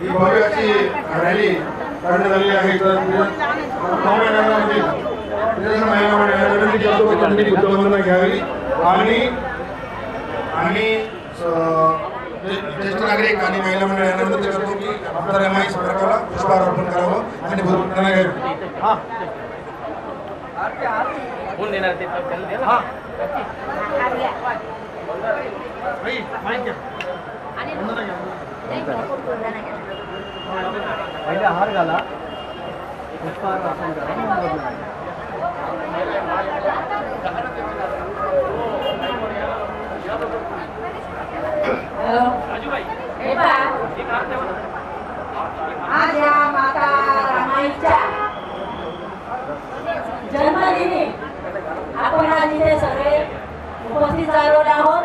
ही भव्य अशी रॅली काढण्यात आलेली आहे. तर घ्यावी. आणि आणि ज्येष्ठ नागरिक आणि महिला मंडळ यांना विनंती करतो की आमदार एम आय स्मारकाला पुष्पहार अर्पण करावं आणि बुद्धवंदना घ्यावी. कोण देणार ते? तर त्यांना द्या ना. पहिले हार घाला. पुष्पहार अर्पण करा मग माता रमाईच्या. जन्मदिनी आपण आज इथे सगळे उपस्थित झालेलो आहोत.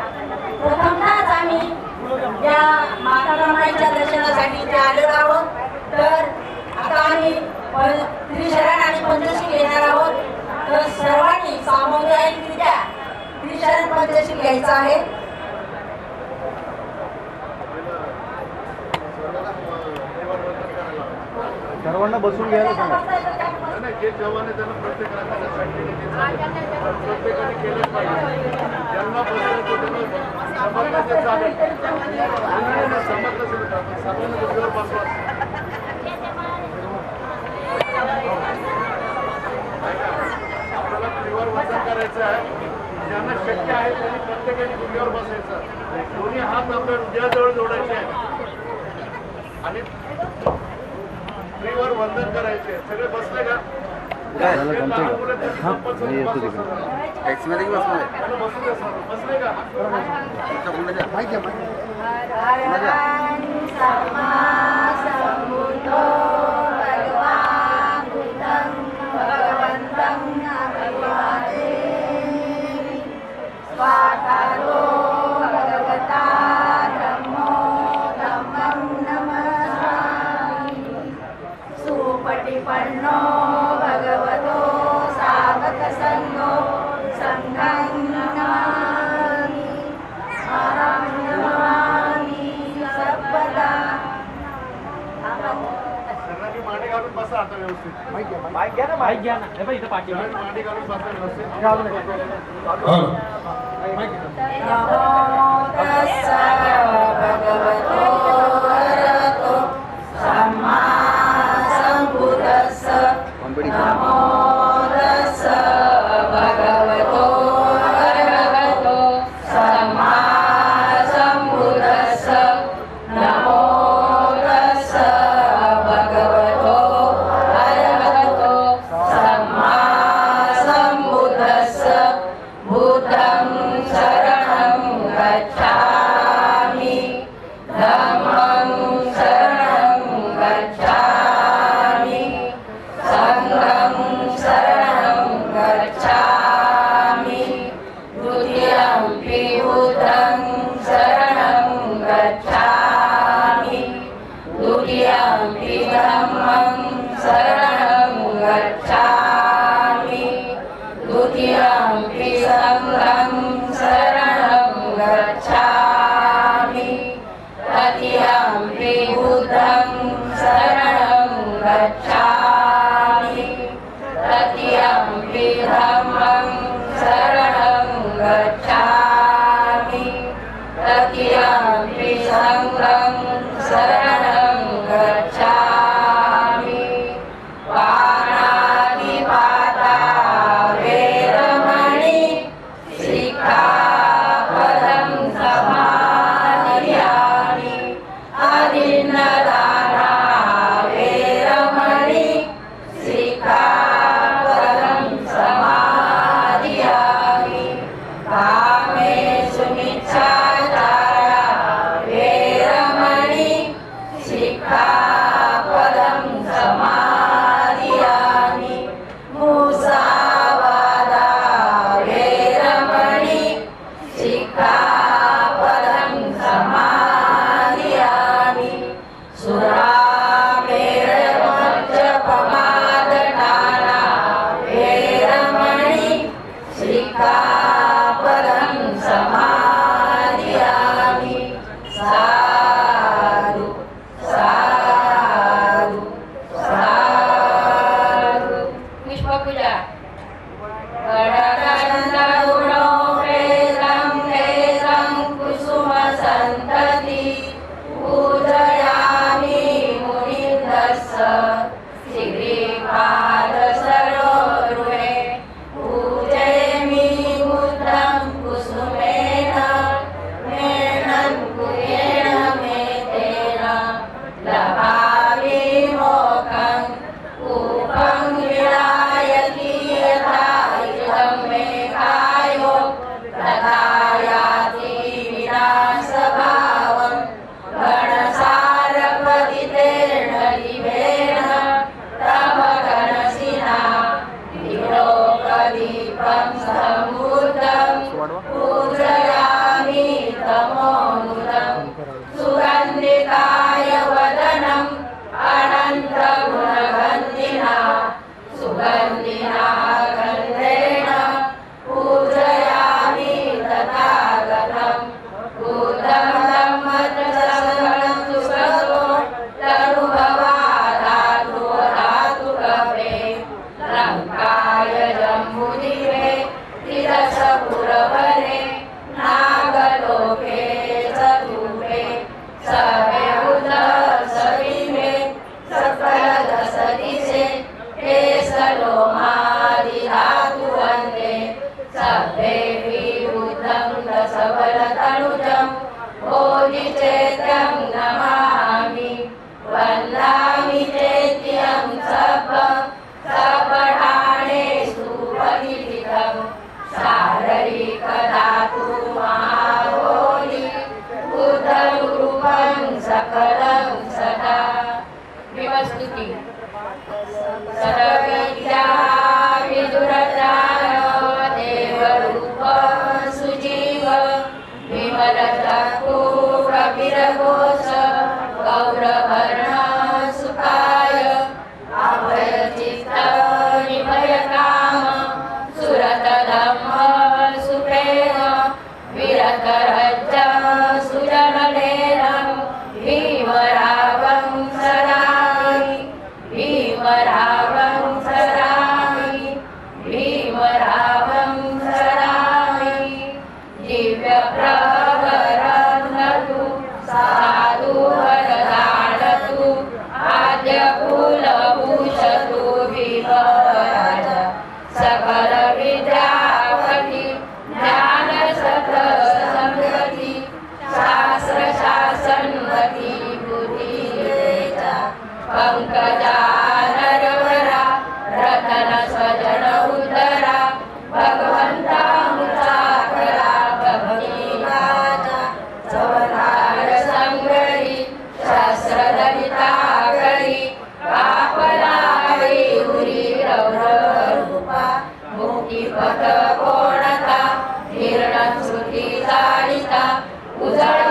प्रथमतःच आम्ही या माता रामाईच्या दर्शनासाठी इथे आलेलो आहोत. त्रिशरण आणि पंचशील घेणार आहोत तर सर्वांनी सामुदायिकरित्या त्रिशरण पंचशील घ्यायचं आहे सर्वांना बसून घ्यायला सांगा जे जवान आहे त्यांना प्रत्येकाला प्रत्येकाने केलंच पाहिजे बसवायचं त्यांना समजलं समजलं आहे ज्यांना शक्य आहे त्यांनी प्रत्येकाने फ्रीवर बसायचं. दोन्ही हात आपल्या हृदयाजवळ जोडायचे. आणि फ्रीवर वंदन करायचे. सगळे बसले का? जे. जमतंय Bacarou. Namo Tassa Bhagavate गच्छामि द्वितीयम्पि दीपं समूर्तं पूजयामि तमोनुदं सुगन्धिताय Sada Sada Sada Sada Sarah. गीताडिता उजळ